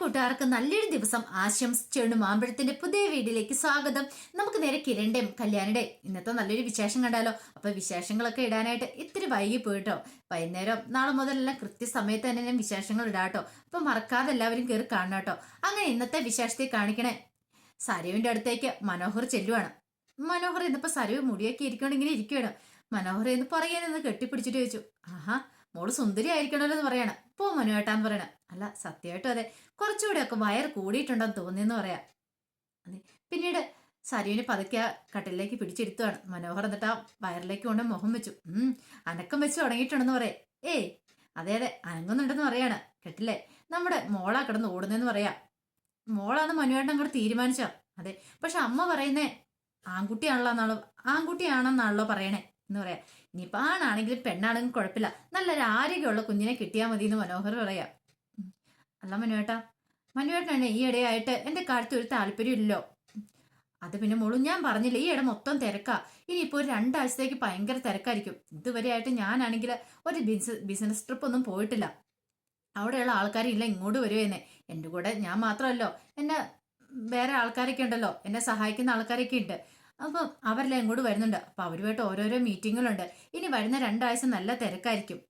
കൂട്ടുകാർക്ക് നല്ലൊരു ദിവസം ആശംസിച്ചുകൊണ്ട് മാമ്പഴത്തിന്റെ പുതിയ വീഡിയോയിലേക്ക് സ്വാഗതം. നമുക്ക് നേരെ കിരണ്ടേം കല്യാണിയുടെ ഇന്നത്തെ നല്ലൊരു വിശേഷം കണ്ടാലോ? അപ്പൊ വിശേഷങ്ങളൊക്കെ ഇടാനായിട്ട് ഇത്തിരി വൈകി പോയിട്ടോ? വൈകുന്നേരം നാളെ മുതലെല്ലാം കൃത്യസമയത്ത് തന്നെ ഞാൻ വിശേഷങ്ങൾ ഇടാട്ടോ. അപ്പൊ മറക്കാതെ എല്ലാവരും കയറി കാണണം അങ്ങനെ ഇന്നത്തെ വിശേഷത്തെ കാണിക്കണേ. സരുവിന്റെ അടുത്തേക്ക് മനോഹർ ചെല്ലുവാണ്. മനോഹർ ഇന്നിപ്പോ സരുവ് മുടിയൊക്കെ ഇരിക്കൊണ്ട് ഇങ്ങനെ ഇരിക്കുകയാണ് മനോഹർ എന്ന് പറയാനെന്ന് കെട്ടിപ്പിടിച്ചിട്ട് ചോദിച്ചു. ആഹാ മോൾ സുന്ദരി ആയിരിക്കണല്ലോ എന്ന് പറയണം. പോ മനുവേട്ടാന്ന് പറയണ. അല്ല സത്യമായിട്ടും അതെ. കുറച്ചുകൂടെ ഒക്കെ വയർ കൂടിയിട്ടുണ്ടെന്ന് തോന്നിയെന്ന് പറയാം. പിന്നീട് സരുവിനെ പതുക്കെ ആ കട്ടിലേക്ക് പിടിച്ചെടുത്തുവാണ് മനോഹർ എന്നിട്ട് ആ വയറിലേക്ക് കൊണ്ട് മുഖം വെച്ചു. ഉം അനക്കം വെച്ച് തുടങ്ങിയിട്ടുണ്ടെന്ന് പറയാം. ഏയ് അതെ അതെ അനങ്ങുന്നുണ്ടെന്ന് പറയാണ്. കേട്ടില്ലേ? നമ്മുടെ മോളാ കിടന്ന് ഓടുന്നതെന്ന് പറയാം. മോളാണ് മനുവേട്ടൻ അങ്ങോട്ട് തീരുമാനിച്ചോ അതെ. പക്ഷെ അമ്മ പറയുന്നേ ആൺകുട്ടിയാണല്ലോ എന്നാണല്ലോ ആൺകുട്ടിയാണെന്നാണല്ലോ പറയണേ എന്ന് പറയാം. ഇനിയിപ്പോൾ പെണ്ണാണെങ്കിലും കുഴപ്പമില്ല. നല്ലൊരു ആരോഗ്യമുള്ള കുഞ്ഞിനെ കിട്ടിയാൽ മതി എന്ന് മനോഹർ പറയാം. അല്ല മനുവേട്ടാ മനുവേട്ടനാണ് ഈ ഇടയായിട്ട് എന്റെ കാര്യത്തിൽ ഒരു താല്പര്യമില്ലല്ലോ അത് പിന്നെ മുളു ഞാൻ പറഞ്ഞില്ല ഈ ഇട മൊത്തം തിരക്കാ. ഇനിയിപ്പോൾ ഒരു രണ്ടാഴ്ചത്തേക്ക് ഭയങ്കര തിരക്കായിരിക്കും. ഇതുവരെ ആയിട്ട് ഞാനാണെങ്കിൽ ഒരു ബിസിനസ് ബിസിനസ് ട്രിപ്പ് ഒന്നും പോയിട്ടില്ല. അവിടെയുള്ള ആൾക്കാരില്ല ഇങ്ങോട്ട് വരുവേന്നെ എന്റെ കൂടെ ഞാൻ മാത്രമല്ലോ. എന്നെ വേറെ ആൾക്കാരൊക്കെ ഉണ്ടല്ലോ. എന്നെ സഹായിക്കുന്ന ആൾക്കാരൊക്കെ ഉണ്ട്. അപ്പം അവരെല്ലാം ഇങ്ങോട്ട് വരുന്നുണ്ട്. അപ്പം അവരുമായിട്ട് ഓരോരോ മീറ്റിങ്ങുകളുണ്ട്. ഇനി വരുന്ന രണ്ടാഴ്ച നല്ല തിരക്കായിരിക്കും.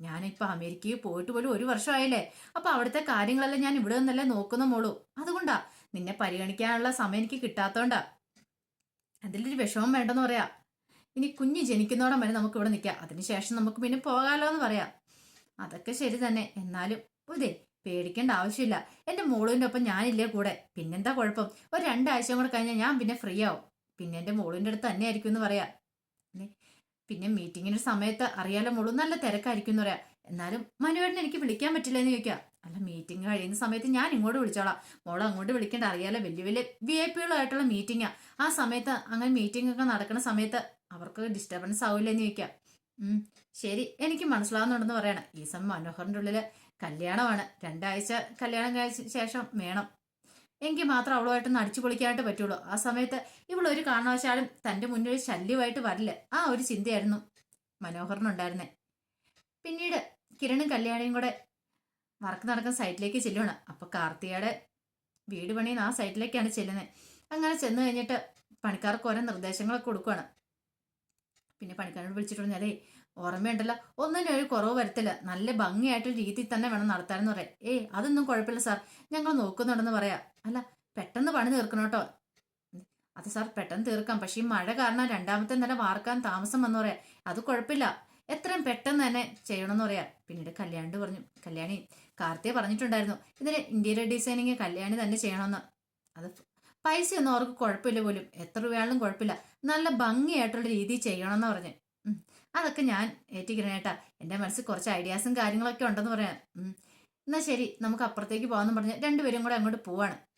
ഞാനിപ്പോൾ അമേരിക്കയിൽ പോയിട്ട് പോലും ഒരു വർഷമായില്ലേ? അപ്പം അവിടുത്തെ കാര്യങ്ങളെല്ലാം ഞാൻ ഇവിടെ നിന്നല്ലേ നോക്കുന്ന മോളൂ. അതുകൊണ്ടാ നിന്നെ പരിഗണിക്കാനുള്ള സമയം എനിക്ക് കിട്ടാത്തോണ്ടാ. അതിലൊരു വിഷമം വേണ്ടെന്ന് പറയാ. ഇനി കുഞ്ഞ് ജനിക്കുന്നോടം വരെ നമുക്ക് ഇവിടെ നിൽക്കാം അതിനുശേഷം നമുക്ക് പിന്നെ പോകാലോ എന്ന് പറയാം. അതൊക്കെ ശരി തന്നെ. എന്നാലും ഇതേ പേടിക്കേണ്ട ആവശ്യമില്ല. എന്റെ മോളുവിന്റെ ഒപ്പം ഞാനില്ലേ കൂടെ? പിന്നെന്താ കുഴപ്പം? ഒരു രണ്ടാഴ്ച കൂടെ കഴിഞ്ഞാൽ ഞാൻ പിന്നെ ഫ്രീ ആവും. പിന്നെ എന്റെ മോളിന്റെ അടുത്ത് തന്നെ ആയിരിക്കും എന്ന് പറയാം. പിന്നെ മീറ്റിങ്ങിന്റെ സമയത്ത് അറിയാലോ മോളും നല്ല തിരക്കായിരിക്കും എന്ന് പറയാം. എന്നാലും മനുവേട്ടനെ എനിക്ക് വിളിക്കാൻ പറ്റില്ല എന്ന് ചോദിക്കാം. അല്ല മീറ്റിംഗ് കഴിയുന്ന സമയത്ത് ഞാൻ ഇങ്ങോട്ട് വിളിച്ചോളാം. മോളെ അങ്ങോട്ട് വിളിക്കേണ്ട. അറിയാലോ വലിയ വലിയ വി ഐ പികളായിട്ടുള്ള മീറ്റിങ്ങാ ആ സമയത്ത് അങ്ങനെ മീറ്റിംഗ് ഒക്കെ നടക്കുന്ന സമയത്ത് അവർക്ക് ഡിസ്റ്റർബൻസ് ആവില്ല എന്ന് ചോദിക്കാം ശരി എനിക്ക് മനസ്സിലാവുന്നുണ്ടെന്ന് പറയണം. ഈ സമയം മനോഹറിന്റെ ഉള്ളിൽ കല്യാണമാണ്. രണ്ടാഴ്ച കല്യാണം കഴിച്ച ശേഷം വേണം. എങ്കിൽ മാത്രം അവളുമായിട്ട് നടിച്ചു പൊളിക്കാനായിട്ട് പറ്റുള്ളൂ. ആ സമയത്ത് ഇവളൊരു കാരണവശാലും തന്റെ മുന്നിൽ ശല്യമായിട്ട് വരില്ല. ആ ഒരു ചിന്തയായിരുന്നു മനോഹറിനുണ്ടായിരുന്നേ പിന്നീട് കിരണും കല്യാണിയും കൂടെ വർക്ക് നടക്കുന്ന സൈറ്റിലേക്ക് ചെല്ലുകയാണ് അപ്പൊ കാർത്തികയുടെ വീട് പണിയുന്ന ആ സൈറ്റിലേക്കാണ് ചെല്ലുന്നത് അങ്ങനെ ചെന്ന് കഴിഞ്ഞിട്ട് പണിക്കാർക്ക് ഓരോ നിർദ്ദേശങ്ങളൊക്കെ കൊടുക്കുകയാണ് പിന്നെ പണിക്കാരോട് വിളിച്ചിട്ട് അതേ ഓർമ്മയുണ്ടല്ലോ. ഒന്നിനും ഒരു കുറവ് വരത്തില്ല. നല്ല ഭംഗിയായിട്ടൊരു രീതിയിൽ തന്നെ വേണം നടത്താനെന്ന് പറയാം ഏയ് അതൊന്നും കുഴപ്പമില്ല സാർ. ഞങ്ങൾ നോക്കുന്നുണ്ടെന്ന് പറയാം. അല്ല പെട്ടെന്ന് പണി തീർക്കണം കേട്ടോ. അത് സാർ പെട്ടെന്ന് തീർക്കാം. പക്ഷേ ഈ മഴ കാരണം രണ്ടാമത്തെ നില വാർക്കാൻ താമസം വന്നു പറയാം. അത് കുഴപ്പമില്ല. എത്രയും പെട്ടെന്ന് തന്നെ ചെയ്യണമെന്ന് പറയാം. പിന്നീട് കല്യാണി പറഞ്ഞു കല്യാണി കാർത്തിക പറഞ്ഞിട്ടുണ്ടായിരുന്നു ഇതിന് ഇന്റീരിയർ ഡിസൈനിങ് കല്യാണി തന്നെ ചെയ്യണമെന്ന്. അത് പൈസയൊന്നും അവർക്ക് കുഴപ്പമില്ല പോലും. എത്ര രൂപയാണെങ്കിലും കുഴപ്പമില്ല. നല്ല ഭംഗിയായിട്ടുള്ള രീതിയിൽ ചെയ്യണമെന്ന് പറഞ്ഞു. അതൊക്കെ ഞാൻ ഏറ്റിക്കണം കേട്ടാ. എന്റെ മനസ്സിൽ കുറച്ച് ഐഡിയാസും കാര്യങ്ങളൊക്കെ ഉണ്ടെന്ന് പറയാം. എന്നാ ശരി നമുക്ക് അപ്പുറത്തേക്ക് പോകാമെന്ന് പറഞ്ഞ് രണ്ടുപേരും കൂടെ അങ്ങോട്ട് പോവാണ്.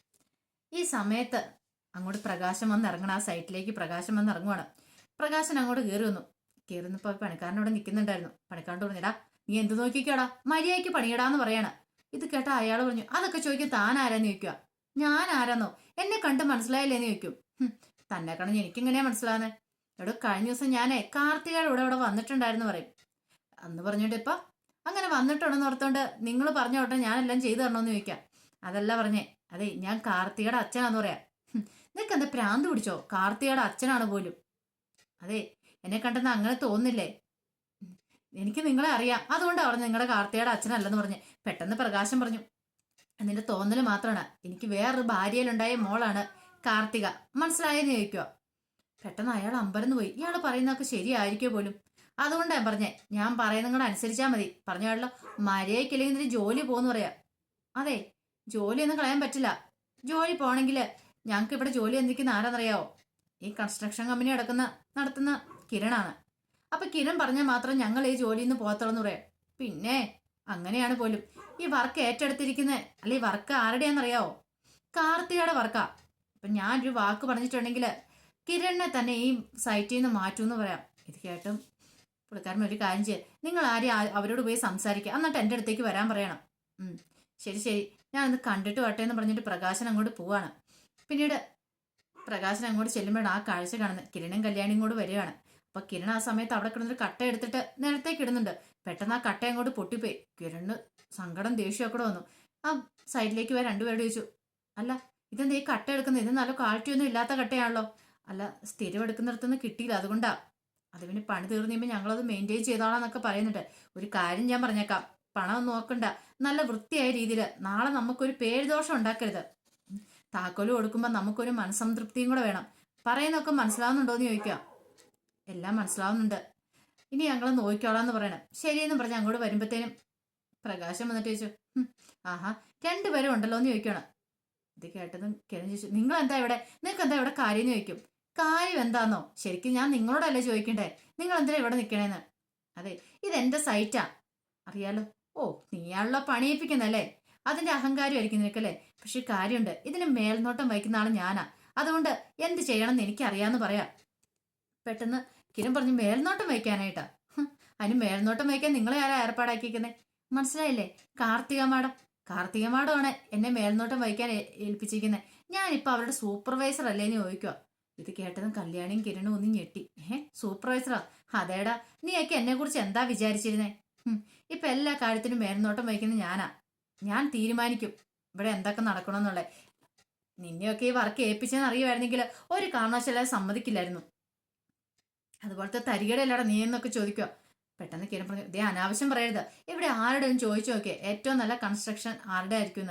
ഈ സമയത്ത് അങ്ങോട്ട് പ്രകാശം വന്ന് ഇറങ്ങണം. ആ സൈറ്റിലേക്ക് പ്രകാശം വന്ന് ഇറങ്ങുവാണ്. പ്രകാശൻ അങ്ങോട്ട് കയറി വന്നു. കയറി വന്നപ്പോൾ പണിക്കാരൻ നിൽക്കുന്നുണ്ടായിരുന്നു പണിക്കാരൻ പറഞ്ഞിടാ നീ എന്ത് നോക്കിക്കോടാ? മര്യാദയ്ക്ക് പണിയിടാന്ന് പറയാണ്. ഇത് കേട്ട അയാൾ പറഞ്ഞു അതൊക്കെ ചോദിക്കും താൻ ആരാന്ന് ചോദിക്കുക ഞാൻ ആരാന്നോ? എന്നെ കണ്ട് മനസ്സിലായില്ലേന്ന് ചോദിക്കും. "ഹും, തന്നെ കണഞ്ഞ് എനിക്കെങ്ങനെയാ മനസ്സിലാവുന്നത് എവിടെ കഴിഞ്ഞ ദിവസം ഞാനേ കാർത്തികയുടെ ഇവിടെ ഇവിടെ വന്നിട്ടുണ്ടായിരുന്നു പറയും. അന്ന് പറഞ്ഞോണ്ട് ഇപ്പൊ അങ്ങനെ വന്നിട്ടുണ്ടെന്ന് ഓർത്തോണ്ട് നിങ്ങൾ പറഞ്ഞോട്ടെ ഞാനെല്ലാം ചെയ്തു തരണമെന്ന് ചോദിക്കാം. അതല്ല പറഞ്ഞേ അതെ ഞാൻ കാർത്തികയുടെ അച്ഛനാന്ന് പറയാ. "ഹും, നിനക്ക് എന്താ പ്രാന്ത് പിടിച്ചോ? കാർത്തികയുടെ അച്ഛനാണ് പോലും. അതെ എന്നെ കണ്ടെന്ന് അങ്ങനെ തോന്നില്ലേ എനിക്ക് നിങ്ങളെ അറിയാം. അതുകൊണ്ട് പറഞ്ഞു നിങ്ങളുടെ കാർത്തികയുടെ അച്ഛനല്ലെന്ന് പറഞ്ഞ് പെട്ടെന്ന് പ്രകാശം പറഞ്ഞു. നിന്റെ തോന്നൽ മാത്രമാണ്. എനിക്ക് വേറൊരു ഭാര്യയിലുണ്ടായ മോളാണ് കാർത്തിക. മനസ്സിലായെന്ന് ചോദിക്കുക പെട്ടെന്ന് അയാൾ അമ്പരന്ന് പോയി. ഇയാൾ പറയുന്നതൊക്കെ ശരിയായിരിക്കോ പോലും? അതുകൊണ്ടാണ് പറഞ്ഞേ. ഞാൻ പറയുന്നത് കൂടെ അനുസരിച്ചാൽ മതി പറഞ്ഞാലോ മര്യാദയ്ക്കില്ലെങ്കിൽ നിന്റെ ജോലി പോകുന്നു പറയാ. അതെ ജോലിയൊന്നും കളയാൻ പറ്റില്ല. ജോലി പോണെങ്കിൽ ഞങ്ങൾക്ക് ഇവിടെ ജോലി എന്തിക്കുന്ന ആരാന്നറിയാവോ? ഈ കൺസ്ട്രക്ഷൻ കമ്പനി അടക്കുന്ന നടത്തുന്ന കിരണാണ്. അപ്പൊ കിരൺ പറഞ്ഞാൽ മാത്രം ഞങ്ങൾ ഈ ജോലിയിൽ നിന്ന് പോകത്തുള്ളൂ എന്ന് പറയാം. പിന്നെ അങ്ങനെയാണ് പോലും. ഈ വർക്ക് ഏറ്റെടുത്തിരിക്കുന്ന അല്ലെ ഈ വർക്ക് ആരുടെയാണെന്നറിയാവോ കാർത്തികയുടെ വർക്കാ. അപ്പൊ ഒരു വാക്ക് പറഞ്ഞിട്ടുണ്ടെങ്കിൽ കിരണിനെ തന്നെ ഈ സൈറ്റിൽ നിന്ന് മാറ്റൂന്ന് പറയാം. ഇത് കേട്ടും പുള്ളിക്കാരൻ ഒരു കാര്യം ചെയ്യാം. നിങ്ങൾ ആരെയും അവരോട് പോയി സംസാരിക്കുക എന്നിട്ട് എന്റെ അടുത്തേക്ക് വരാൻ പറയണം. ശരി ശരി. ഒന്ന് കണ്ടിട്ട് വട്ടെ എന്ന് പറഞ്ഞിട്ട് പ്രകാശൻ അങ്ങോട്ട് പോവാണ്. പിന്നീട് പ്രകാശൻ അങ്ങോട്ട് ചെല്ലുമ്പോഴാണ് ആ കാഴ്ച കാണുന്നത്. കിരണും കല്യാണിയും കൂടെ വരികയാണ്. അപ്പൊ കിരൺ ആ സമയത്ത് അവിടെ കിടന്നൊരു കട്ട എടുത്തിട്ട് നിലത്തേക്ക് ഇടുന്നുണ്ട് പെട്ടെന്ന് ആ കട്ട അങ്ങോട്ട് പൊട്ടിപ്പോയി. കിരണ് സങ്കടം ദേഷ്യമൊക്കെ വന്നു. ആ സൈഡിലേക്ക് പോയി രണ്ടുപേരോട് ചോദിച്ചു അല്ല ഇതെന്താ ഈ കട്ട എടുക്കുന്നത്? ഇത് നല്ല ക്വാളിറ്റി ഒന്നും ഇല്ലാത്ത കട്ടയാണല്ലോ. അല്ല സ്ഥിരം എടുക്കുന്നിടത്തുനിന്ന് കിട്ടിയില്ല. അതുകൊണ്ടാ. അത് പിന്നെ പണി തീർന്നു കഴിയുമ്പോൾ ഞങ്ങളത് മെയിന്റെയിൻ ചെയ്താളാന്നൊക്കെ പറയുന്നുണ്ട്. ഒരു കാര്യം ഞാൻ പറഞ്ഞേക്കാം. പണം നോക്കണ്ട നല്ല വൃത്തിയായ രീതിയിൽ നാളെ നമുക്കൊരു പേരുദോഷം ഉണ്ടാക്കരുത്. താക്കോൽ കൊടുക്കുമ്പോൾ നമുക്കൊരു മനസ്സംതൃപ്തിയും കൂടെ വേണം. പറയുന്നൊക്കെ മനസ്സിലാവുന്നുണ്ടോയെന്ന് ചോദിക്കുക എല്ലാം മനസ്സിലാവുന്നുണ്ട്. ഇനി ഞങ്ങൾ നോക്കിക്കോളാന്ന് പറയണം. ശരിയെന്ന് പറഞ്ഞ് അങ്ങോട്ട് വരുമ്പോഴത്തേനും പ്രകാശം വന്നിട്ട് ചോദിച്ചു ആഹാ രണ്ടുപേരും ഉണ്ടല്ലോ എന്ന് ചോദിക്കണം. ഇത് കേട്ടതും കിരൺ ചോദിച്ചു നിങ്ങൾ എന്താ ഇവിടെ? നിങ്ങൾക്ക് എന്താ ഇവിടെ കാര്യം എന്ന് ചോദിക്കും. കാര്യം എന്താന്നോ? ശരിക്കും ഞാൻ നിങ്ങളോടല്ലേ ചോദിക്കണ്ടേ? നിങ്ങൾ എന്തിനാ ഇവിടെ നിൽക്കണേന്ന് അതെ ഇതെന്റെ സൈറ്റാ. അറിയാലോ ഓ നീയാണല്ലോ പണിയിപ്പിക്കുന്നല്ലേ അതിന്റെ അഹങ്കാരം ആയിരിക്കും നിനക്കല്ലേ? പക്ഷെ കാര്യമുണ്ട്. ഇതിന് മേൽനോട്ടം വഹിക്കുന്ന ആൾ ഞാനാ. അതുകൊണ്ട് എന്ത് ചെയ്യണം എന്ന് എനിക്കറിയാന്ന് പറയാം. പെട്ടെന്ന് കിരൺ പറഞ്ഞു മേൽനോട്ടം വഹിക്കാനായിട്ടാ. അതിന് മേൽനോട്ടം വഹിക്കാൻ നിങ്ങളെ ആരാ ഏർപ്പാടാക്കിയിരിക്കുന്നത് മനസ്സിലായില്ലേ? കാർത്തിക മാഡം. കാർത്തിക മാഡമാണ് എന്നെ മേൽനോട്ടം വഹിക്കാൻ ഏൽപ്പിച്ചിരിക്കുന്നത് ഞാനിപ്പൊ അവരുടെ സൂപ്പർവൈസർ അല്ലേ എന്ന് ചോദിക്കുക ഇത് കേട്ടതും കല്യാണിയും കിരണും ഒന്നും ഞെട്ടി. ഏഹ് സൂപ്പർവൈസറാ അതേടാ നീയൊക്കെ എന്നെ കുറിച്ച് എന്താ വിചാരിച്ചിരുന്നേ? ഇപ്പൊ എല്ലാ കാര്യത്തിനും മേൽനോട്ടം വഹിക്കുന്നത് ഞാനാ. ഞാൻ തീരുമാനിക്കും. ഇവിടെ എന്തൊക്കെ നടക്കണമെന്നുള്ളത്. നിന്നെയൊക്കെ ഈ വർക്ക് ഏൽപ്പിച്ചെന്ന് അറിയുമായിരുന്നെങ്കിൽ ഒരു കാരണവശാലും സമ്മതിക്കില്ലായിരുന്നു. അതുപോലത്തെ തരികടയല്ലടാ നീ എന്നൊക്കെ ചോദിക്കുക പെട്ടെന്ന് കിരൺ പറഞ്ഞു ഇതേ അനാവശ്യം പറയരുത്. ഇവിടെ ആരുടെ ചോദിച്ചു നോക്കിയേ. ഏറ്റവും നല്ല കൺസ്ട്രക്ഷൻ ആരുടെ ആയിരിക്കും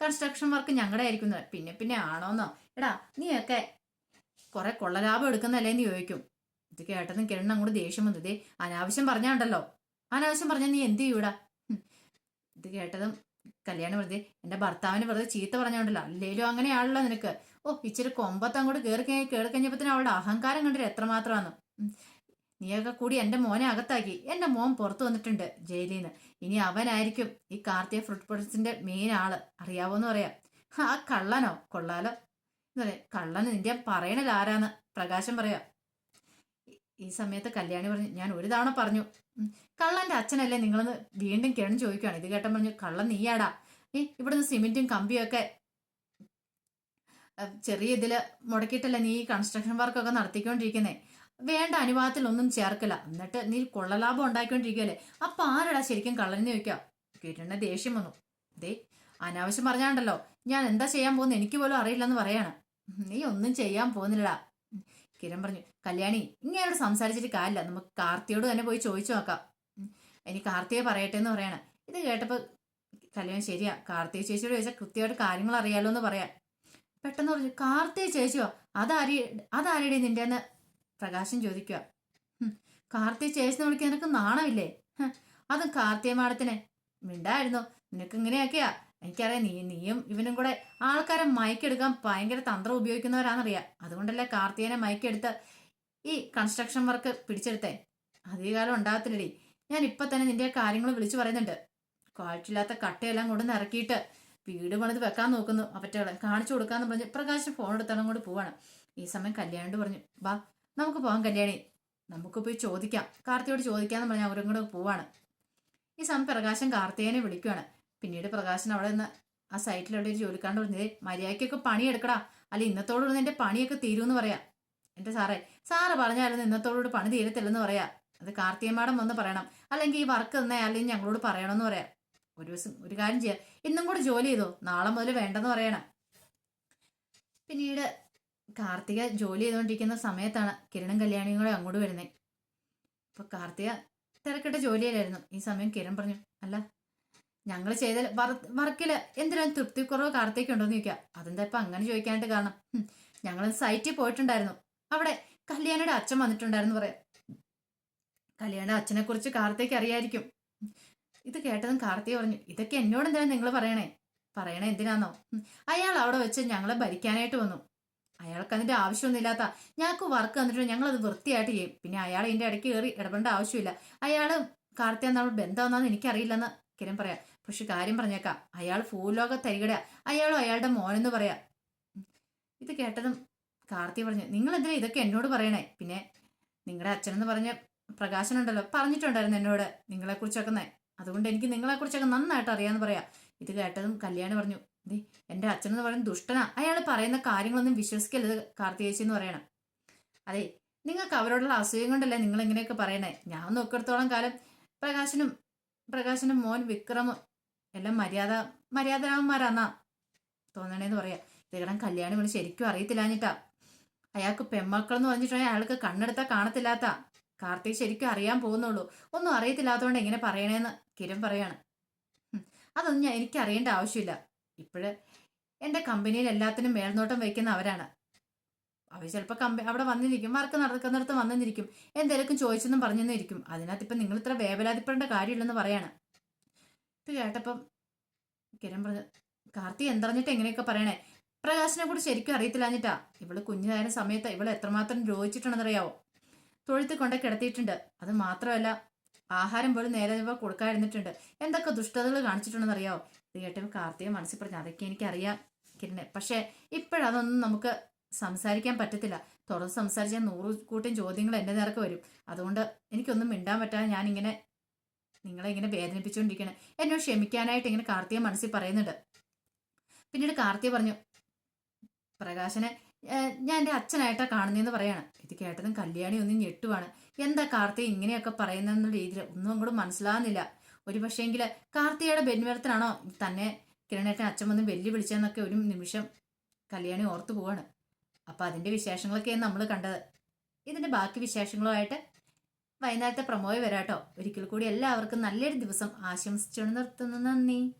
കൺസ്ട്രക്ഷൻ വർക്ക് ഞങ്ങളുടെ ആയിരിക്കും പിന്നെ പിന്നെ ആണോന്നോ? എടാ നീയൊക്കെ കുറെ കൊള്ളലാഭം എടുക്കുന്നല്ലേ എന്ന് ചോദിക്കും. ഇത് കേട്ടതും കിരൺ അങ്ങോട്ട് ദേഷ്യം വന്നു. ഇതേ അനാവശ്യം പറഞ്ഞാണ്ടല്ലോ. അനാവശ്യം പറഞ്ഞാൽ നീ എന്ത് ചെയ്യൂടാ? ഇത് കേട്ടതും കല്യാണം വെറുതെ എന്റെ ഭർത്താവിന് വെറുതെ ചീത്ത പറഞ്ഞോണ്ടല്ലോ. അല്ലേലും അങ്ങനെയാണല്ലോ നിനക്ക്. ഓ ഇച്ചിരി കൊമ്പത്ത് അങ്ങോട്ട് കയറി കയറി കഴിഞ്ഞപ്പത്തിന് അവളുടെ അഹങ്കാരം കണ്ടിട്ട് എത്രമാത്രമാണ് നീയൊക്കെ കൂടി എന്റെ മോനെ അകത്താക്കി. എന്റെ മോൻ പുറത്തു വന്നിട്ടുണ്ട് ജയിലിൽ നിന്ന് ഇനി അവനായിരിക്കും ഈ കാർത്തിക ഫ്രൂട്ട് പ്രൊഡക്ട്സിന്റെ മെയിൻ ആൾ. അറിയാവോന്ന് പറയാം. ആ കള്ളനോ? കൊള്ളാലോ. എന്ന് പറയാം കള്ളൻ നിന്റെ പറയണത് ആരാന്ന് പ്രകാശം പറയാം. ഈ- സമയത്ത് കല്യാണി പറഞ്ഞു ഞാൻ ഒരു തവണ പറഞ്ഞു കള്ളന്റെ അച്ഛനല്ലേ നിങ്ങളെന്ന് വീണ്ടും കിരൺ ചോദിക്കുകയാണ്. ഇത് കേട്ടൻ പറഞ്ഞു കള്ളൻ നീയാടാ. ഏ ഇവിടുന്ന് സിമെന്റും കമ്പിയും ഒക്കെ ചെറിയ ഇതിൽ മുടക്കിയിട്ടല്ലേ നീ കൺസ്ട്രക്ഷൻ വർക്കൊക്കെ നടത്തിക്കൊണ്ടിരിക്കുന്നേ? വേണ്ട അനുവാദത്തിൽ ഒന്നും ചേർക്കില്ല. എന്നിട്ട് നീ കൊള്ളലാഭം ഉണ്ടാക്കിക്കൊണ്ടിരിക്കുകയല്ലേ? അപ്പൊ ആരടാ ശരിക്കും കള്ളനെന്ന് ചോദിക്കാം കിരണിന് ദേഷ്യം വന്നു. ദേ അനാവശ്യം പറഞ്ഞാണ്ടല്ലോ. ഞാൻ എന്താ ചെയ്യാൻ പോകുന്നത് എനിക്ക് പോലും അറിയില്ലെന്ന് പറയാണ്. നീ ഒന്നും ചെയ്യാൻ പോകുന്നില്ലടാ. കിരൺ പറഞ്ഞു കല്യാണി ഇങ്ങനെ സംസാരിച്ചിട്ട് കാര്യമില്ല. നമുക്ക് കാർത്തിയോട് തന്നെ പോയി ചോദിച്ചു നോക്കാം. എനിക്ക് കാർത്തിയെ പറയട്ടെ എന്ന് പറയണേ. ഇത് കേട്ടപ്പോൾ കല്യാണം ശരിയാ കാർത്തിക ചേച്ചിയോട് ചോദിച്ചാൽ കൃത്യമായിട്ട് കാര്യങ്ങൾ അറിയാലോ എന്ന് പറയാം. പെട്ടെന്ന് പറഞ്ഞു കാർത്തിക ചേച്ചിയോ? അതാരി അതാരുടെ നിന്റെ എന്ന് പ്രകാശം ചോദിക്കുക "ഹും, കാർത്തിക ചേച്ചിനെ വിളിക്കാൻ നിനക്ക് നാണമില്ലേ? അതും കാർത്തിക മാഡത്തിന്. മിണ്ടായിരുന്നു? നിനക്ക് ഇങ്ങനെയൊക്കെയാ. എനിക്കറിയാം നീ നീയും ഇവനും കൂടെ ആൾക്കാരെ മയക്കെടുക്കാൻ ഭയങ്കര തന്ത്രം ഉപയോഗിക്കുന്നവരാണെന്നറിയാം. അതുകൊണ്ടല്ലേ കാർത്തികനെ മയക്കെടുത്ത് ഈ കൺസ്ട്രക്ഷൻ വർക്ക് പിടിച്ചെടുത്തേ. അധികകാലം ഉണ്ടാകത്തില്ലടി. ഞാൻ ഇപ്പൊ തന്നെ നിന്റെ കാര്യങ്ങൾ വിളിച്ചു പറയുന്നുണ്ട്. ക്വാളിറ്റി ഇല്ലാത്ത കട്ടയെല്ലാം കൊണ്ടുവന്ന് ഇറക്കിയിട്ട് വീട് പണിത് വെക്കാൻ നോക്കുന്നു. അവറ്റകളെ കാണിച്ചു കൊടുക്കാന്ന് പറഞ്ഞ് പ്രകാശം ഫോൺ എടുത്താലും അങ്ങോട്ട് പോവാണ്. ഈ സമയം കല്യാണിയോട് പറഞ്ഞു ബാ നമുക്ക് പോകാം കല്യാണി. നമുക്ക് പോയി ചോദിക്കാം. കാർത്തിയോട് ചോദിക്കാന്ന് പറഞ്ഞ് അവരും കൂടെ പോവാണ്. ഈ സമയം പ്രകാശം കാർത്തികനെ വിളിക്കുവാണ്. പിന്നീട് പ്രകാശൻ അവിടെ നിന്ന് ആ സൈറ്റിലുള്ള ഒരു ജോലിക്കാണ്ട് പറഞ്ഞത് മര്യാദയ്ക്കൊക്കെ പണിയെടുക്കടാ. അല്ല ഇന്നത്തോടുകൂടി നിന്റെ പണിയൊക്കെ തീരുമെന്ന് പറയാം. എന്റെ സാറേ സാറ് പറഞ്ഞായിരുന്നു ഇന്നത്തോടുകൂടി പണി തീരത്തില്ലെന്ന് പറയാ. അത് കാർത്തിക മാഡം വന്ന് പറയണം. അല്ലെങ്കിൽ ഈ വർക്ക് തന്നെ അല്ലെങ്കിൽ ഞങ്ങളോട് പറയണമെന്ന് പറയാം. ഒരു ദിവസം ഒരു കാര്യം ചെയ്യാം. ഇന്നും കൂടെ ജോലി ചെയ്തോ? നാളെ മുതൽ വേണ്ടെന്ന് പറയണം. പിന്നീട് കാർത്തിക ജോലി ചെയ്തുകൊണ്ടിരിക്കുന്ന സമയത്താണ് കിരണും കല്യാണിയും കൂടെ അങ്ങോട്ട് വരുന്നത് അപ്പൊ കാർത്തിക തിരക്കിട്ട ജോലിയിലായിരുന്നു. ഈ സമയം കിരൺ പറഞ്ഞു അല്ല ഞങ്ങൾ ചെയ്ത വർക്കിൽ എന്തിനാണ് തൃപ്തിക്കുറവ് കാർത്തേക്കുണ്ടോ ഉണ്ടോന്ന് ചോദിക്കുക അതെന്താ ഇപ്പൊ അങ്ങനെ ചോദിക്കാനായിട്ട് കാരണം? ഞങ്ങൾ സൈറ്റിൽ പോയിട്ടുണ്ടായിരുന്നു. അവിടെ കല്യാണിയുടെ അച്ഛൻ വന്നിട്ടുണ്ടായിരുന്നു പറയാം. കല്യാണ അച്ഛനെ കുറിച്ച് കാർത്തേക്ക് അറിയായിരിക്കും. ഇത് കേട്ടതും കാർത്തിക പറഞ്ഞു ഇതൊക്കെ എന്നോട് എന്തിനാ നിങ്ങൾ പറയണേ? പറയണേ എന്തിനാന്നോ? അയാൾ അവിടെ വെച്ച് ഞങ്ങളെ ഭരിക്കാനായിട്ട് വന്നു. അയാൾക്ക് അതിന്റെ ആവശ്യമൊന്നുമില്ലാത്ത ഞങ്ങൾക്ക് വർക്ക് തന്നിട്ട് ഞങ്ങൾ അത് വൃത്തിയായിട്ട് ചെയ്യും. പിന്നെ അയാൾ ഇതിന്റെ ഇടയ്ക്ക് കയറി ഇടപെടേണ്ട ആവശ്യമില്ല. അയാൾ കാർത്തിക നമ്മൾ ബന്ധമെന്നാന്ന് എനിക്കറിയില്ലെന്ന് കിരൺ പറയാം. പക്ഷെ കാര്യം പറഞ്ഞേക്കാം. അയാൾ ഭൂലോക തരികട അയാളും അയാളുടെ മോനെന്ന് പറയാം. ഇത് കേട്ടതും കാർത്തി പറഞ്ഞു നിങ്ങൾ എന്തിനാ ഇതൊക്കെ എന്നോട് പറയണേ? പിന്നെ നിങ്ങളുടെ അച്ഛനെന്ന് പറഞ്ഞ പ്രകാശനുണ്ടല്ലോ പറഞ്ഞിട്ടുണ്ടായിരുന്നു എന്നോട് നിങ്ങളെ കുറിച്ചൊക്കെ നെ- അതുകൊണ്ട് എനിക്ക് നിങ്ങളെ കുറിച്ചൊക്കെ നന്നായിട്ട് അറിയാന്ന് പറയാം. ഇത് കേട്ടതും കല്യാണി പറഞ്ഞു ദേ എന്റെ അച്ഛനെന്ന് പറയുന്നത് ദുഷ്ടനാ. അയാൾ പറയുന്ന കാര്യങ്ങളൊന്നും വിശ്വസിക്കരുത് കാർത്തികേച്ചി എന്ന് പറയണം. അതെ നിങ്ങൾക്ക് അവരോടുള്ള അസൂയം കൊണ്ടല്ലേ നിങ്ങൾ ഇങ്ങനെയൊക്കെ പറയണേ? ഞാൻ നോക്കിടത്തോളം കാലം പ്രകാശനും പ്രകാശനും മോൻ വിക്രമും എല്ലാം മര്യാദ മര്യാദരാന്മാരാന്നാ തോന്നണേന്ന് പറയാ. ഇതികടം കല്യാണം വിളി ശരിക്കും അറിയത്തില്ലാഞ്ഞിട്ടാ. അയാൾക്ക് പെമ്മക്കളെന്ന് പറഞ്ഞിട്ടുണ്ടെങ്കിൽ അയാൾക്ക് കണ്ണെടുത്താൽ കാണത്തില്ലാത്ത. കാർത്തിക് ശരിക്കും അറിയാൻ പോകുന്നുള്ളൂ. ഒന്നും അറിയത്തില്ലാത്തതുകൊണ്ട് എങ്ങനെ പറയണേന്ന് കിരൺ പറയാണ്. അതൊന്നും ഞാൻ എനിക്ക് അറിയേണ്ട ആവശ്യമില്ല. ഇപ്പോഴ് എന്റെ കമ്പനിയിൽ എല്ലാത്തിനും മേൽനോട്ടം വയ്ക്കുന്ന അവരാണ്. അവർ ചിലപ്പോൾ കമ്പ അവിടെ വന്നിരിക്കും വർക്ക് നടക്കുന്നിടത്ത് വന്നിരിക്കും. എന്തെങ്കിലും ചോദിച്ചെന്നും പറഞ്ഞെന്നും അതിനകത്ത് ഇപ്പം നിങ്ങൾ ഇത്ര വേവലാതിപ്പെടേണ്ട കാര്യമില്ലെന്ന് പറയാണ്. ഇത് കേട്ടപ്പം കിരൺ പറഞ്ഞു കാർത്തി എന്തറിഞ്ഞിട്ട് എങ്ങനെയൊക്കെ പറയണേ? പ്രകാശിനെ കൂടി ശരിക്കും അറിയത്തില്ലാഞ്ഞിട്ടാ? ഇവൾ കുഞ്ഞിനായിരുന്ന സമയത്ത് ഇവൾ എത്രമാത്രം രോഗിച്ചിട്ടുണ്ടെന്നറിയാവോ തൊഴുത്ത് കൊണ്ട് കിടത്തിയിട്ടുണ്ട്. അത് മാത്രമല്ല ആഹാരം പോലും നേരെ കൊടുക്കാതിരുന്നിട്ടുണ്ട്. എന്തൊക്കെ ദുഷ്ടതകൾ കാണിച്ചിട്ടുണ്ടെന്നറിയാവോ? ഇത് കേട്ടപ്പോൾ കാർത്തിക മനസ്സിൽ പറഞ്ഞു അതൊക്കെ എനിക്കറിയാം കിരണെ. പക്ഷേ ഇപ്പോഴതൊന്നും നമുക്ക് സംസാരിക്കാൻ പറ്റത്തില്ല. തുറന്ന് സംസാരിച്ചാൽ നൂറ് കൂട്ടം ചോദ്യങ്ങൾ എന്റെ നേർക്ക് വരും. അതുകൊണ്ട് എനിക്കൊന്നും മിണ്ടാൻ പറ്റാതെ ഞാനിങ്ങനെ നിങ്ങളെ ഇങ്ങനെ വേദനിപ്പിച്ചുകൊണ്ടിരിക്കണം എന്നോട് ക്ഷമിക്കാനായിട്ട് ഇങ്ങനെ കാർത്തിക മനസ്സിൽ പറയുന്നുണ്ട്. പിന്നീട് കാർത്തിക പറഞ്ഞു പ്രകാശനെ ഞാൻ എന്റെ അച്ഛനായിട്ടാണ് കാണുന്നതെന്ന് പറയാണ്. ഇത് കേട്ടതും കല്യാണി ഒന്നും ഞെട്ടുവാണ്. എന്താ കാർത്തിക ഇങ്ങനെയൊക്കെ പറയുന്ന രീതിയിൽ ഒന്നും അങ്ങോട്ട് മനസ്സിലാകുന്നില്ല ഒരു പക്ഷേങ്കിൽ കാർത്തികയുടെ ബെന്മരത്തിനാണോ തന്നെ കിരണേട്ടൻ അച്ഛൻ വന്ന് വെല്ലുവിളിച്ചതെന്നൊക്കെ ഒരു നിമിഷം കല്യാണി ഓർത്തു പോവാണ്. അപ്പം അതിന്റെ വിശേഷങ്ങളൊക്കെയാണ് നമ്മൾ കണ്ടത്. ഇതിന്റെ ബാക്കി വിശേഷങ്ങളുമായിട്ട് വൈകുന്നേരത്തെ പ്രമോയ് വരാട്ടോ. ഒരിക്കൽ കൂടി എല്ലാവർക്കും നല്ലൊരു ദിവസം ആശംസിച്ചുകൊണ്ട് നിർത്തുന്നു. നന്ദി.